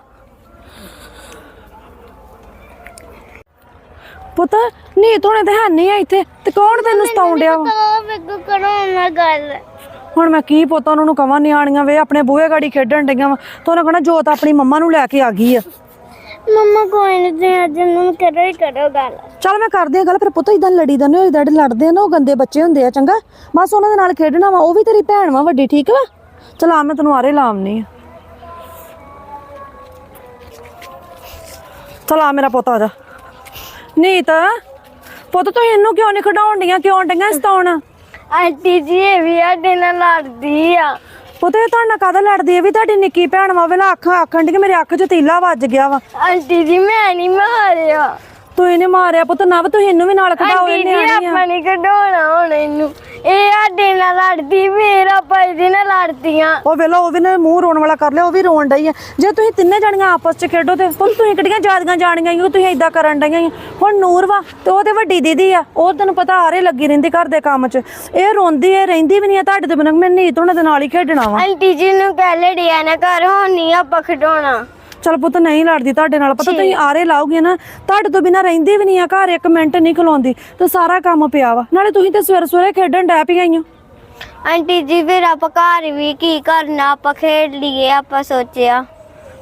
ਪੁੱਤ ਨਹੀਂ ਤੋਣੇ ਤੇ ਹੈ ਨਹੀਂ ਆ ਇੱਥੇ। ਤੇ ਕੌਣ ਤੈਨੂੰ ਸਤਾਉਣ ਡਿਆ ਵਾ? ਬਿੱਗੂ ਕਰੋ ਨਾ ਗੱਲ। ਹੁਣ ਮੈਂ ਕੀ ਪੁੱਤ ਉਹਨਾਂ ਨੂੰ ਕਵਾਂ ਨਿਆਣੀਆਂ ਵੇ ਆਪਣੇ ਬੂਹੇ ਗਾੜੀ ਖੇਡਣ ਡਈਆਂ ਵਾ। ਤੇ ਉਹਨਾਂ ਕਹਣਾ ਜੋਤ ਆਪਣੀ ਮੰਮਾ ਨੂੰ ਲੈ ਕੇ ਆ ਗਈ ਆ। ਮੰਮਾ ਕੋਈ ਨਹੀਂ ਤੇ ਅੱਜ ਨੂੰ ਕਰੋ ਹੀ ਕਰੋ ਗੱਲ। ਚੱਲ ਮੈਂ ਕਰਦੀ ਆ ਗੱਲ ਫਿਰ ਪੁੱਤ ਇਦਾਂ ਲੜੀਦਾ ਨਹੀਂ ਹੋਈਦਾ ਜਿਹੜੇ ਲੜਦੇ ਆ ਨਾ ਉਹ ਗੰਦੇ ਬੱਚੇ ਹੁੰਦੇ ਆ ਚੰਗਾ? ਬਸ ਉਹਨਾਂ ਦੇ ਨਾਲ ਖੇਡਣਾ ਵਾ ਉਹ ਵੀ ਤੇਰੀ ਭੈਣ ਵਾ ਵੱਡੀ ਠੀਕ ਵਾ? ਚਲ ਆ ਮੈਂ ਤੈਨੂੰ ਆਰੇ ਲਾਉਣੀ ਆ। ਚਲ ਆ ਮੇਰਾ ਪੁੱਤ ਆ ਜਾ। ਨੀਤ ਪੁੱਤ ਤੂੰ ਇਹਨੂੰ ਕਿਉਂ ਨਹੀਂ ਖਡਾਉਣ ਡੀਆਂ ਕਿਉਂ ਡੀਆਂ ਸਤਾਉਣ ਆਂਟੀ ਜੀ ਇਹ ਵੀ ਸਾਡੇ ਨਾਲ ਲੜਦੀ ਆ। ਪੁੱਤ ਇਹ ਤੁਹਾਡੇ ਨਾਲ ਕਾਹਦਾ ਲੜਦੀ ਹੈ ਵੀ ਤੁਹਾਡੀ ਨਿੱਕੀ ਭੈਣ ਵਾ। ਵੇਲਾ ਅੱਖਾਂ ਆਖਣ ਦੀ ਮੇਰੇ ਅੱਖ 'ਚ ਤੀਲਾ ਵੱਜ ਗਿਆ ਵਾ। ਆਂਟੀ ਜੀ ਮੈਂ ਨਹੀਂ ਮਾਰਿਆ। ਤੂੰ ਇਹਨੇ ਮਾਰਿਆ ਪੁੱਤ। ਨਵ ਤੂੰ ਇਹਨੂੰ ਵੀ ਨਾਲ ਖਡਾਓ ਆਂਟੀ ਇਹਨੇ ਜੀ ਆਣੀ ਆ। ਆਪਾਂ ਨਹੀਂ ਕਢਾਉਣਾ ਹੁਣ ਇਹਨੂੰ। ਇਹ ਸਾਡੇ ਨਾਲ ਲੜਦੀ ਮੇਰਾ ਭਾਈ ਦੇ ਨਾਲ ਲੜਦੀਆਂ। ਉਹ ਵੇਲਾ ਉਹ ਵੀ ਨੇ ਮੂੰਹ ਰੋਣ ਵਾਲਾ ਕਰ ਲਿਆ ਉਹ ਵੀ ਰੋਣ ਡਈ ਹੈ ਜੇ ਤੁਸੀਂ ਤਿੰਨੇ ਜਣੀਆਂ ਆਪਸ 'ਚ ਖੇਡੋ ਤੇ ਪੁੱਤ ਤੁਸੀਂ ਕਿਹੜੀਆਂ ਜਾਦੀਆਂ ਜਾਣੀਆਂ ਹੀ ਤੁਸੀਂ ਏਦਾਂ ਕਰਨ ਡਈਆਂ। ਹੁਣ ਨੂਰ ਵਾ ਤੇ ਉਹ ਤੇ ਵੱਡੀ ਦੀਦੀ ਆ ਉਹ ਤੈਨੂੰ ਪਤਾ ਆਰੇ ਲੱਗੀ ਰਹਿੰਦੀ ਘਰ ਦੇ ਕੰਮ 'ਚ। ਇਹ ਰੋਂਦੀ ਹੈ ਰਹਿੰਦੀ ਵੀ ਨਹੀਂ ਆ ਤੁਹਾਡੇ ਤੋਂ ਬਿਨਾਂ ਮੈਂ ਨੀਤ ਉਹਨਾਂ ਦੇ ਨਾਲ ਹੀ ਖੇਡਣਾ ਵਾ। ਆਂਟੀ ਜੀ ਨੂੰ ਕਹਿ ਲੜਿਆ ਨਾ ਕਰ ਹੁਣ ਆਪਾਂ ਖਡਾਉਣਾ। ਚਲ ਪੁੱਤ ਨਹੀਂ ਲੜਦੀ ਤੁਹਾਡੇ ਨਾਲ ਪਤਾ ਤੁਸੀਂ ਆਰੇ ਲਾਓਗੇ ਨਾ ਤੁਹਾਡੇ ਤੋਂ ਬਿਨਾਂ ਰਹਿੰਦੀ ਵੀ ਨਹੀਂ ਆ ਘਰ ਇੱਕ ਮਿੰਟ ਨਹੀਂ ਖਲੋਂਦੀ ਤੇ ਸਾਰਾ ਕੰਮ ਪਿਆ ਵਾ। ਨਾਲੇ ਤੁਸੀਂ ਤੇ ਸਵੇਰੇ ਸਵੇਰੇ ਖੇਡਣ ਡੈ ਪਈਆਂ ਈ ਓ। ਆਂਟੀ ਜੀ ਫਿਰ ਆਪਾਂ ਘਰ ਵੀ ਕੀ ਕਰਨਾ ਆਪਾਂ ਖੇਡ ਲਈਏ ਆਪਾਂ ਸੋਚਿਆ।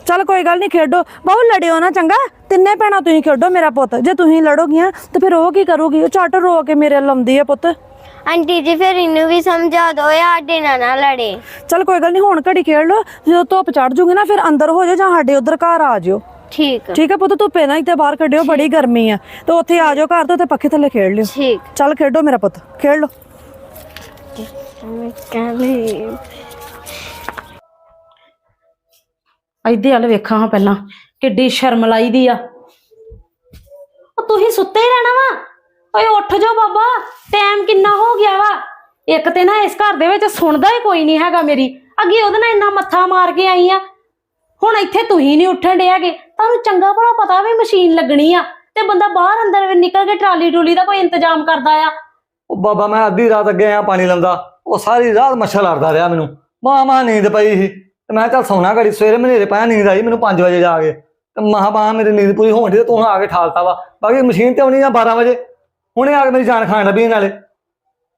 ਚੱਲ ਕੋਈ ਗੱਲ ਨਹੀਂ ਖੇਡੋ। ਬਹੁ ਲੜਿਓ ਨਾ ਚੰਗਾ ਤਿੰਨੇ ਭੈਣਾਂ ਤੁਸੀਂ ਖੇਡੋ ਮੇਰਾ ਪੁੱਤ। ਜੇ ਤੁਸੀਂ ਲੜੋਗੀਆਂ ਤੇ ਫਿਰ ਉਹ ਕੀ ਕਰੂਗੀ? ਉਹ ਝੱਟ ਰੋ ਕੇ ਮੇਰੇ ਲਾਉਂਦੀ ਆ ਪੁੱਤ। ਆਂਟੀ ਜੀ ਫਿਰ ਇਹਨੂੰ ਵੀ ਸਮਝਾ ਦਿਓ ਇਹ ਸਾਡੇ ਨਾਲ ਨਾ ਲੜੇ। ਚੱਲ ਕੋਈ ਗੱਲ ਨਹੀਂ ਹੁਣ ਘੜੀ ਖੇਡ ਲਓ। ਜਦੋਂ ਧੁੱਪ ਚੜ ਜੂਗੀ ਨਾ ਫਿਰ ਅੰਦਰ ਹੋ ਜਾਓ ਜਾਂ ਸਾਡੇ ਉਧਰ ਘਰ ਆ ਜਿਓ। ਠੀਕ। ਠੀਕ ਹੈ ਪੁੱਤ ਧੁੱਪੇ ਨਾ ਇੱਥੇ ਬਾਹਰ ਕੱਢਿਓ ਬੜੀ ਗਰਮੀ ਆ। ਤੇ ਉੱਥੇ ਆ ਜਾਓ ਘਰ ਤੋਂ ਤੇ ਪੱਖੇ ਥੱਲੇ ਖੇਡ ਲਿਓ। ਠੀਕ। ਚੱਲ ਖੇਡੋ ਮੇਰਾ ਪੁੱਤ ਖੇਡ ਲਓ। ਕਹਿੰਦੇ ਇੱਦੇ ਵੱਲ ਵੇਖਾਂ ਹਾਂ ਪਹਿਲਾਂ ਕਿੱਡੀ ਸ਼ਰਮ ਲਾਈ ਦੀ ਆ। ਉਹ ਤੁਸੀਂ ਸੁੱਤੇ ਹੀ ਰਹਿਣਾ ਵਾ? ਓਏ ਉੱਠ ਜਾਓ ਬਾਬਾ ਟਾਈਮ ਕਿੰਨਾ ਹੋ ਗਿਆ ਵਾ। ਇੱਕ ਤੇ ਨਾ ਇਸ ਘਰ ਦੇ ਵਿੱਚ ਸੁਣਦਾ ਹੀ ਕੋਈ ਨਹੀਂ ਹੈਗਾ ਮੇਰੀ। ਅੱਗੇ ਉਹਦੇ ਨਾਲ ਇੰਨਾ ਮੱਥਾ ਮਾਰ ਕੇ ਆਈ ਆ। ਹੁਣ ਇੱਥੇ ਤੁਸੀਂ ਨਹੀਂ ਉੱਠਣ ਡੇ ਹੈਗੇ। ਤੁਹਾਨੂੰ ਚੰਗਾ ਭਲਾ ਪਤਾ ਵੀ ਮਸ਼ੀਨ ਲੱਗਣੀ ਆ। ਤੇ ਬੰਦਾ ਬਾਹਰ ਅੰਦਰ ਵੀ ਨਿਕਲ ਕੇ ਟਰਾਲੀ ਟੂਲੀ ਦਾ ਕੋਈ ਇੰਤਜ਼ਾਮ ਕਰਦਾ ਆ। ਉਹ ਬਾਬਾ, ਮੈਂ ਅੱਧੀ ਰਾਤ ਅੱਗੇ ਆਇਆ ਪਾਣੀ ਲਾਉਂਦਾ ਉਹ ਸਾਰੀ ਰਾਤ ਮੱਛਰ ਲੜਦਾ ਰਿਹਾ ਮੈਨੂੰ। ਮਾਂ ਮਾਂ ਨੀਂਦ ਪਈ ਸੀ। ਤੇ ਮੈਂ ਚੱਲ ਸੌਣਾ ਘੜੀ। ਸਵੇਰੇ ਮਨੇਰੇ ਪਾਇਆ, ਨੀਂਦ ਆਈ ਮੈਨੂੰ 5 ਵਜੇ ਜਾ ਕੇ। ਤੇ ਮਹਾ ਬਾਹ ਮੇਰੀ ਨੀਂਦ ਪੂਰੀ ਹੋਣ ਦੀ ਤੇ ਤੂੰ ਆ ਕੇ ਠਾਲਤਾ ਵਾ। ਬਾਕੀ ਮਸ਼ੀਨ ਤੇ ਆਉਣੀ ਆ 12 ਵਜੇ। ਹੁਣੇ ਆ ਕੇ ਮੇਰੀ ਜਾਨ ਖਾਣ ਲੱਗੀ ਨਾਲੇ।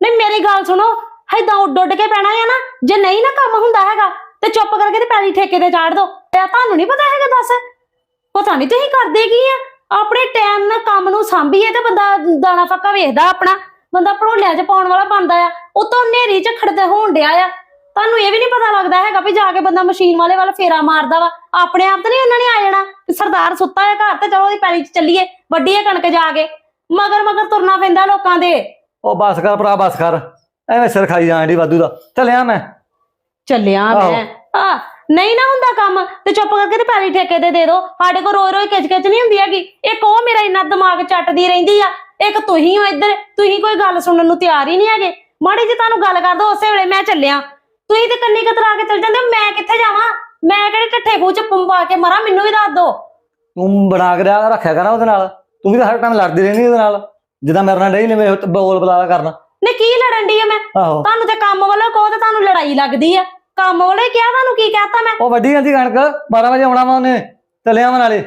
ਨਹੀਂ, ਮੇਰੀ ਗੱਲ ਸੁਣੋ, ਏਦਾਂ ਉੱਡ ਉੱਡ ਕੇ ਪੈਣਾ ਆ ਨਾ। ਜੇ ਨਹੀਂ ਨਾ ਕੰਮ ਹੁੰਦਾ ਹੈਗਾ, ਤੇ ਚੁੱਪ ਕਰਕੇ ਤੇ ਪੈਲੀ ਠੇਕੇ ਤੇ ਚਾੜ ਦੋ। ਤੇ ਤੁਹਾਨੂੰ ਨਹੀਂ ਪਤਾ ਹੈਗਾ ਦੱਸ? ਪਤਾ ਨਹੀਂ ਤੁਸੀਂ ਕਰਦੇ ਕੀ ਆ? ਆਪਣੇ ਟਾਈਮ ਨਾਲ ਕੰਮ ਨੂੰ ਸੰਭੀਏ ਤੇ ਬੰਦਾ ਦਾਣਾ ਫੱਕਾ ਵੇਖਦਾ ਆਪਣਾ। ਬੰਦਾ ਭੜੋਲਿਆਂ 'ਚ ਪਾਉਣ ਵਾਲਾ ਬਣਦਾ ਆ। ਉਤੋਂ ਨੇਰੀ 'ਚ ਖੜਦੇ ਹੋਣ ਡਿਆ ਆ। ਤੁਹਾਨੂੰ ਇਹ ਵੀ ਨਹੀਂ ਪਤਾ ਲੱਗਦਾ ਹੈਗਾ ਵੀ ਜਾ ਕੇ ਬੰਦਾ ਮਸ਼ੀਨ ਵਾਲੇ ਵੱਲ ਫੇਰਾ ਮਾਰਦਾ ਵਾ। ਆਪਣੇ ਆਪ ਤਾਂ ਨਹੀਂ ਉਹਨਾਂ ਨੇ ਆ ਜਾਣਾ। ਸਰਦਾਰ ਸੁੱਤਾ ਹੈ ਘਰ ਤੇ ਚਲੋ ਉਹਦੀ ਪੈਲੀ 'ਚ ਚੱਲੀਏ, ਵੱਡੀ ਹੈ ਕਣਕ ਜਾ ਕੇ। ਮਗਰ ਮਗਰ ਤੁਰਨਾ ਪੈਂਦਾ ਲੋਕਾਂ ਦੇ। ਉਹ ਬਸ ਕਰ ਭਰਾ ਬਸ ਕਰ। ਐਵੇਂ ਸਿਰ ਖਾਈ ਜਾਣ ਦੀ ਵਾਧੂ ਦਾ। ਚੱਲਿਆ ਮੈਂ। ਚੱਲਿਆ ਆਹੋ। ਮੈਂ ਆ ਨਹੀਂ ਨਾ ਹੁੰਦਾ ਕੰਮ। ਤੇ ਚੁੱਪ ਕਰਕੇ ਤੇ ਪੈਲੀ ਠੇਕੇ ਤੇ ਦੇ ਦੋ। ਸਾਡੇ ਕੋਲ ਰੋਈ ਰੋਈ ਕਿਚ ਕਿਚ ਨਹੀਂ ਹੁੰਦੀ ਹੈਗੀ। ਇੱਕ ਉਹ ਮੇਰਾ ਇੰਨਾ ਦਿਮਾਗ ਚੱਟਦੀ ਰਹਿੰਦੀ ਆ। ਇੱਕ ਤੁਸੀਂ ਹੋ ਇੱਧਰ। ਤੁਸੀਂ ਕੋਈ ਗੱਲ ਸੁਣਨ ਨੂੰ ਤਿਆਰ ਹੀ ਨਹੀਂ ਹੈਗੇ। ਮਾੜੀ ਜੀ ਤੁਹਾਨੂੰ ਗੱਲ ਕਰ ਦੋ ਉਸੇ ਵੇਲੇ ਮੈਂ ਚੱਲਿਆ। ਤੁਸੀਂ ਤੇ ਕੰਨੀ ਕਤਰਾ ਕੇ ਚੱਲ ਜਾਂਦੇ ਹੋ, ਮੈਂ ਕਿੱਥੇ ਜਾਵਾਂ? ਮੈਂ ਕਿਹੜੇ ਢੱਠੇ ਖੂਹ ਚ ਪੰਪਾ ਕੇ ਮਰਾਂ? ਮੈਨੂੰ ਵੀ ਦੱਸ ਦੋ। ਤੂੰ ਬਣਾ ਕੇ ਰਿਹਾ ਰੱਖਿਆ ਕਰ ਉਹਦੇ ਨਾਲ। ਤੂੰ ਵੀ ਤਾਂ ਹਰ ਟਾਈਮ ਲੜਦੀ ਰਹਿੰਦੀ ਉਹਦੇ ਨਾਲ। ਜਿੱਦਾਂ ਮੇਰੇ ਨਾਲ ਨਹੀਂ ਨੇ ਮੇਰੇ ਬੋਲ ਬਲਾ ਕਰਨਾ। ਨੇ ਕੀ ਲੜਨ ਦੀ ਆ ਮੈਂ? ਆਹੋ। ਤੁਹਾਨੂੰ ਤੇ ਕੰਮ ਵੱਲੋਂ ਕਹੋ ਤੇ ਤੁਹਾਨੂੰ ਲੜਾਈ ਲੱਗਦੀ ਆ। ਕੰਮ ਵੱਲੋਂ ਹੀ ਕਿਹਾ ਤੁਹਾਨੂੰ ਕੀ ਕਹਤਾ ਮੈਂ? ਉਹ ਵੱਡੀ ਜਾਂਦੀ ਕਣਕ 12 ਵਜੇ ਆਉਣਾ ਵਾ ਉਹਨੇ ਚੱਲਿਆ ਵਾ ਨਾਲੇ।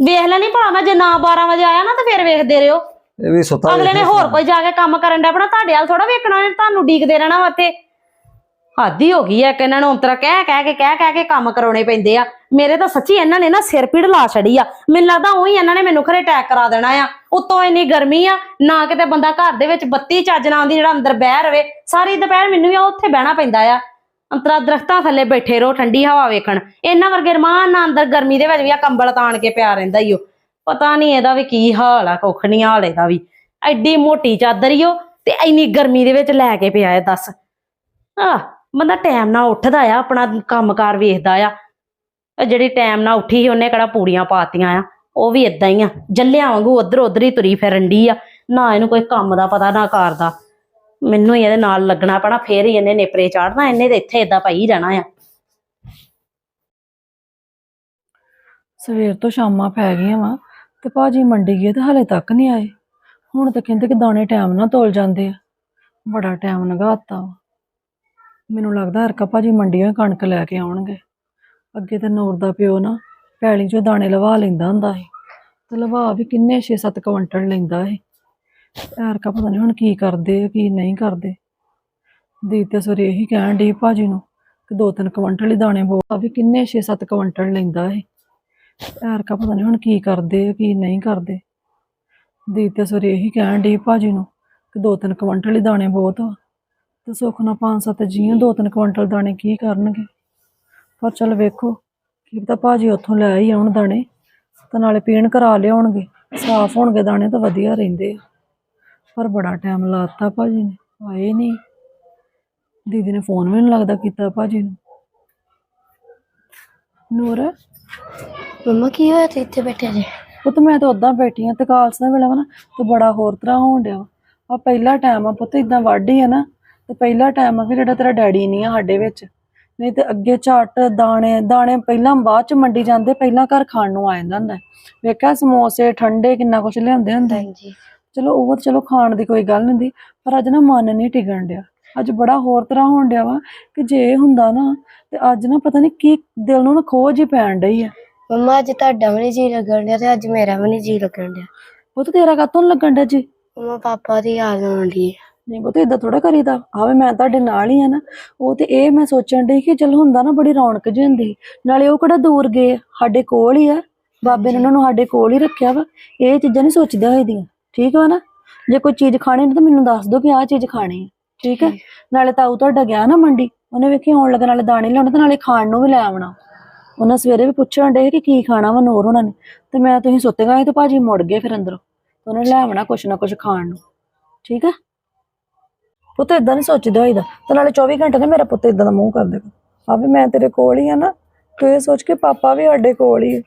ਵੇਖ ਲੈਣੀ ਭਲਾ ਮੈਂ ਜੇ ਨਾ 12 ਵਜੇ ਆਇਆ ਨਾ ਤਾਂ ਫਿਰ ਵੇਖਦੇ ਰਿਓ ਇਹ ਵੀ ਸੁੱਤਾ ਅਗਲੇ ਨੇ ਹੋਰ ਕੋਈ ਜਾ ਕੇ ਕੰਮ ਕਰਨ ਦਾ ਆਪਣਾ ਤੁਹਾਡੇ ਹਾਲ ਥੋੜਾ ਵੇਖਣਾ ਨੇ ਤੁਹਾਨੂੰ ਡੀਕਦੇ ਰਹਿਣਾ ਵਾ ਇੱਥੇ। ਹਾਦੀ ਹੋ ਗਈ ਐ ਕਿ ਇਹਨਾਂ ਨੂੰ ਅੰਤਰਾ ਕਹਿ ਕਹਿ ਕੇ ਕਹਿ ਕਹਿ ਕੇ ਕੰਮ ਕਰਾਉਣੇ ਪੈਂਦੇ ਆ। ਮੇਰੇ ਤਾਂ ਸੱਚੀ ਇਹਨਾਂ ਨੇ ਨਾ ਸਿਰ ਪੀੜ ਲਾ ਛੜੀ ਆ। ਮੈਨੂੰ ਲੱਗਦਾ ਉਹੀ ਇਹਨਾਂ ਨੇ ਮੈਨੂੰ ਖਰੇ ਅਟੈਕ ਕਰਾ ਦੇਣਾ ਆ। ਉੱਤੋਂ ਇੰਨੀ ਗਰਮੀ ਆ, ਨਾ ਕਿਤੇ ਬੰਦਾ ਘਰ ਦੇ ਵਿੱਚ ਬੱਤੀ ਚੱਜ ਨਾਲ ਆਉਂਦੀ, ਜਿਹੜਾ ਅੰਦਰ ਬਹਿ ਰਵੇ। ਸਾਰੀ ਦੁਪਹਿਰ ਮੈਨੂੰ ਵੀ ਉੱਥੇ ਬਹਿਣਾ ਪੈਂਦਾ ਆ। ਅੰਤਰਾ ਦਰਖਤਾਂ ਥੱਲੇ ਬੈਠੇ ਰਹੋ, ਠੰਡੀ ਹਵਾ ਵੇਖਣ। ਇਹਨਾਂ ਵਰਗੇ ਰਮਾਨ ਨਾਲ ਅੰਦਰ ਗਰਮੀ ਦੇ ਵਿੱਚ ਵੀ ਆ, ਕੰਬਲ ਤਾਣ ਕੇ ਪਿਆ ਰਹਿੰਦਾ ਈ ਓ। ਪਤਾ ਨਹੀਂ ਇਹਦਾ ਵੀ ਕੀ ਹਾਲ ਆ, ਕੁੱਖ ਨਹੀਂ ਹਾਲ ਇਹਦਾ ਵੀ। ਐਡੀ ਮੋਟੀ ਚਾਦਰ ਈ ਓ, ਤੇ ਇੰਨੀ ਗਰਮੀ ਦੇ ਵਿੱਚ ਲੈ ਕੇ ਪਿਆ ਹੈ ਦੱਸ। ਆ ਬੰਦਾ ਟਾਈਮ ਨਾਲ ਉੱਠਦਾ ਆ, ਆਪਣਾ ਕੰਮਕਾਰ ਵੇਖਦਾ ਆ। ਇਹ ਜਿਹੜੀ ਟਾਈਮ ਨਾਲ ਉੱਠੀ ਸੀ, ਉਹਨੇ ਕਿਹੜਾ ਪੂੜੀਆਂ ਪਾਤੀਆਂ ਆ? ਉਹ ਵੀ ਇਦਾਂ ਹੀ ਆ। ਜੱਲਿਆਂ ਵਾਂਗੂ ਉਧਰ ਉਧਰ ਹੀ ਤੁਰੀ ਫਿਰਨ ਡਈ ਆ। ਨਾ ਇਹਨੂੰ ਕੋਈ ਕੰਮ ਦਾ ਪਤਾ, ਨਾ ਕਾਰ ਦਾ। ਮੈਨੂੰ ਹੀ ਇਹਦੇ ਨਾਲ ਲੱਗਣਾ ਪੈਣਾ, ਫੇਰ ਹੀ ਇਹਨੇ ਨੇਪਰੇ ਚਾੜਨਾ। ਇਹਨੇ ਤੇ ਇੱਥੇ ਇਦਾਂ ਪਈ ਰਹਿਣਾ ਆ। ਸਵੇਰ ਤੋਂ ਸ਼ਾਮਾਂ ਪੈ ਗਈਆਂ ਵਾ ਤੇ ਭਾਜੀ ਮੰਡੀ ਗਏ ਤੇ ਹਲੇ ਤੱਕ ਨਹੀਂ ਆਏ। ਹੁਣ ਤਾਂ ਕਹਿੰਦੇ ਕਿ ਦਾਣੇ ਟਾਈਮ ਨਾਲ ਤੋਲ ਜਾਂਦੇ ਆ। ਬੜਾ ਟਾਈਮ ਲੰਘਾਤਾ ਵਾ। ਮੈਨੂੰ ਲੱਗਦਾ ਹਰਕਾ ਭਾਜੀ ਮੰਡੀਆਂ ਕਣਕ ਲੈ ਕੇ ਆਉਣਗੇ। ਅੱਗੇ ਤਾਂ ਨੂਰ ਦਾ ਪਿਓ ਨਾ ਪੈਲੀ ਚੋਂ ਦਾਣੇ ਲਵਾ ਲੈਂਦਾ ਹੁੰਦਾ ਸੀ ਤੇ ਲਵਾ ਵੀ ਕਿੰਨੇ 6-7 ਕੁਇੰਟਲ ਲੈਂਦਾ ਸੀ। ਹਰਕਾ ਪਤਾ ਨਹੀਂ ਹੁਣ ਕੀ ਕਰਦੇ ਆ, ਕੀ ਨਹੀਂ ਕਰਦੇ। ਦੀ ਤੇ ਸਵੇਰੇ ਇਹੀ ਕਹਿਣ ਦੀ ਭਾਜੀ ਨੂੰ ਕਿ ਦੋ ਤਿੰਨ ਕੁਇੰਟਲ ਹੀ ਦਾਣੇ ਬੋ ਵੀ ਕਿੰਨੇ 6-7 ਕੁਇੰਟਲ ਲੈਂਦਾ ਸੀ। ਹਰਕਾ ਪਤਾ ਨਹੀਂ ਹੁਣ ਕੀ ਕਰਦੇ ਆ, ਕੀ ਨਹੀਂ ਕਰਦੇ। ਦੀ ਤੇ ਸਵੇਰੇ ਇਹੀ ਕਹਿਣ ਦੀ ਭਾਜੀ ਨੂੰ ਕਿ ਦੋ ਤਿੰਨ ਕੁਇੰਟਲ ਹੀ ਦਾਣੇ ਬਹੁਤ ਆ। ਤੇ ਸੁੱਖ ਨਾਲ ਪੰਜ ਸੱਤ ਜੀਆਂ ਦੋ ਤਿੰਨ ਕੁਇੰਟਲ ਦਾਣੇ ਕੀ ਕਰਨਗੇ। ਪਰ ਚਲ ਵੇਖੋ ਕੀ ਪਤਾ ਭਾਜੀ ਉੱਥੋਂ ਲੈ ਹੀ ਆਉਣ ਦਾਣੇ ਤੇ ਨਾਲੇ ਪੀਣ ਕਰਾ ਲਿਆਉਣਗੇ ਸਾਫ਼ ਹੋਣਗੇ ਦਾਣੇ ਤਾਂ ਵਧੀਆ ਰਹਿੰਦੇ ਆ। ਪਰ ਬੜਾ ਟਾਈਮ ਲਾਤਾ ਭਾਜੀ ਨੇ ਆਏ ਨਹੀਂ। ਦੀਦੀ ਨੇ ਫੋਨ ਵੀ ਨਹੀਂ ਲੱਗਦਾ ਕੀਤਾ ਭਾਜੀ ਨੂੰ। ਨੂਰ? ਮੰਮਾ ਕੀ ਹੋਇਆ ਤੇ ਇੱਥੇ ਬੈਠੇ ਜੇ? ਪੁੱਤ ਮੈਂ ਤਾਂ ਉਦਾਂ ਬੈਠੀ ਆ ਤੇ ਕਾਲਸ ਦਾ ਵੇਲਾ ਵਾ ਨਾ ਤੇ ਬੜਾ ਹੋਰ ਤਰ੍ਹਾਂ ਹੋਣ ਡਿਆ ਆ ਪਹਿਲਾ ਟਾਈਮ ਆ ਪੁੱਤ ਇਦਾਂ ਵਾਢੀ ਆ ਨਾ ਤੇ ਪਹਿਲਾ ਟਾਈਮ ਆ ਕਿ ਜਿਹੜਾ ਤੇਰਾ ਡੈਡੀ ਨਹੀਂ ਆ ਸਾਡੇ ਵਿੱਚ। ਨਹੀਂ ਤੇ ਅੱਗੇ ਝੱਟ ਦਾਣੇ ਦਾਣੇ ਪਹਿਲਾਂ ਬਾਅਦ ਚ ਮੰਡੀ ਜਾਂਦੇ ਪਹਿਲਾਂ ਘਰ ਖਾਣ ਨੂੰ ਆ ਜਾਂਦਾ ਹੁੰਦਾ। ਵੇਖਿਆ ਸਮੋਸੇ ਠੰਡੇ ਕਿੰਨਾ ਕੁਝ ਲਿਆਉਂਦੇ ਹੁੰਦੇ। ਹਾਂਜੀ। ਚਲੋ ਉਹ ਚਲੋ ਖਾਣ ਦੀ ਕੋਈ ਗੱਲ ਨਹੀਂ ਦੀ ਪਰ ਅੱਜ ਨਾ ਮਨ ਨਹੀਂ ਟਿਕਣ ਡਿਆ। ਅੱਜ ਬੜਾ ਹੋਰ ਤਰ੍ਹਾਂ ਹੋਣ ਡਿਆ ਵਾ ਕਿ ਜੇ ਇਹ ਹੁੰਦਾ ਨਾ ਤੇ ਅੱਜ ਨਾ ਪਤਾ ਨਹੀਂ ਕੀ ਦਿਲ ਨੂੰ ਨਾ ਖੋਜ ਹੀ ਪੈਣ ਡਈ ਆ। ਮੰਮਾ ਅੱਜ ਤੁਹਾਡਾ ਵੀ ਨੀ ਜੀ ਲੱਗਣ ਡਿਆ ਤੇ ਅੱਜ ਮੇਰਾ ਵੀ ਨੀ ਜੀ ਲੱਗਣ ਡਿਆ। ਉਹ ਤਾਂ ਤੇਰਾ ਕਾਤੋਂ ਲੱਗਣ ਡਿਆ ਜੀ? ਮੰਮਾ ਪਾਪਾ ਦੀ ਯਾਦ ਆਉਂਦੀ ਹੈ ਨਹੀਂ ਉਹ ਤੇ ਇਦਾਂ ਥੋੜਾ ਕਰੀਦਾ। ਆਵੇ ਮੈਂ ਤੁਹਾਡੇ ਨਾਲ ਹੀ ਆ ਨਾ ਉਹ ਤੇ ਇਹ ਮੈਂ ਸੋਚਣ ਡਈ ਕਿ ਚਲ ਹੁੰਦਾ ਨਾ ਬੜੀ ਰੌਣਕ ਜਿਹੀ ਹੁੰਦੀ। ਨਾਲੇ ਉਹ ਕਿਹੜਾ ਦੂਰ ਗਏ ਆ, ਸਾਡੇ ਕੋਲ ਹੀ ਆ। ਬਾਬੇ ਨੇ ਉਹਨਾਂ ਨੂੰ ਸਾਡੇ ਕੋਲ ਹੀ ਰੱਖਿਆ ਵਾ। ਇਹ ਚੀਜ਼ਾਂ ਨਹੀਂ ਸੋਚਦੇ ਹੋਏ ਦੀਆਂ ਠੀਕ ਵਾ ਨਾ? ਜੇ ਕੋਈ ਚੀਜ਼ ਖਾਣੀ ਨਾ ਤਾਂ ਮੈਨੂੰ ਦੱਸ ਦਿਓ ਕਿ ਆਹ ਚੀਜ਼ ਖਾਣੀ ਹੈ ਠੀਕ ਹੈ ਨਾਲੇ ਤਾਊ ਤੁਹਾਡਾ ਗਿਆ ਨਾ ਮੰਡੀ ਉਹਨੇ ਵੇਖੀ ਆਉਣ ਲੱਗੇ ਨਾਲੇ ਦਾਣੇ ਲਿਆਉਣੇ ਤੇ ਨਾਲੇ ਖਾਣ ਨੂੰ ਵੀ ਲੈ ਆਉਣਾ। ਉਹਨਾਂ ਸਵੇਰੇ ਵੀ ਪੁੱਛਣ ਡੇ ਕਿ ਕੀ ਖਾਣਾ ਵਾ ਨੂਰ ਉਹਨਾਂ ਨੇ। ਤੇ ਮੈਂ ਤੁਸੀਂ ਸੁੱਤੇ ਗਏ ਤੇ ਭਾਜੀ ਮੁੜ ਗਏ ਫਿਰ ਅੰਦਰੋਂ। ਤੇ ਉਹਨੇ ਲੈ ਆਉਣਾ ਕੁਛ ਨਾ ਕੁਛ ਖਾਣ ਨੂੰ। ਠੀਕ ਹੈ ਪੁੱਤ ਇਦਾਂ ਨਹੀਂ ਸੋਚਦਾ ਹੋਈਦਾ ਤੇ ਨਾਲੇ 24 ਘੰਟੇ ਨਾ ਮੇਰਾ ਪੁੱਤ ਇਦਾਂ ਦਾ ਮੂੰਹ ਕਰ ਦੇਗਾ ਆ ਵੀ ਮੈਂ ਤੇਰੇ ਕੋਲ ਹੀ ਆ ਨਾ, ਤੇ ਇਹ ਸੋਚ ਕੇ ਪਾਪਾ ਵੀ ਸਾਡੇ ਕੋਲ ਹੀ ਹੈ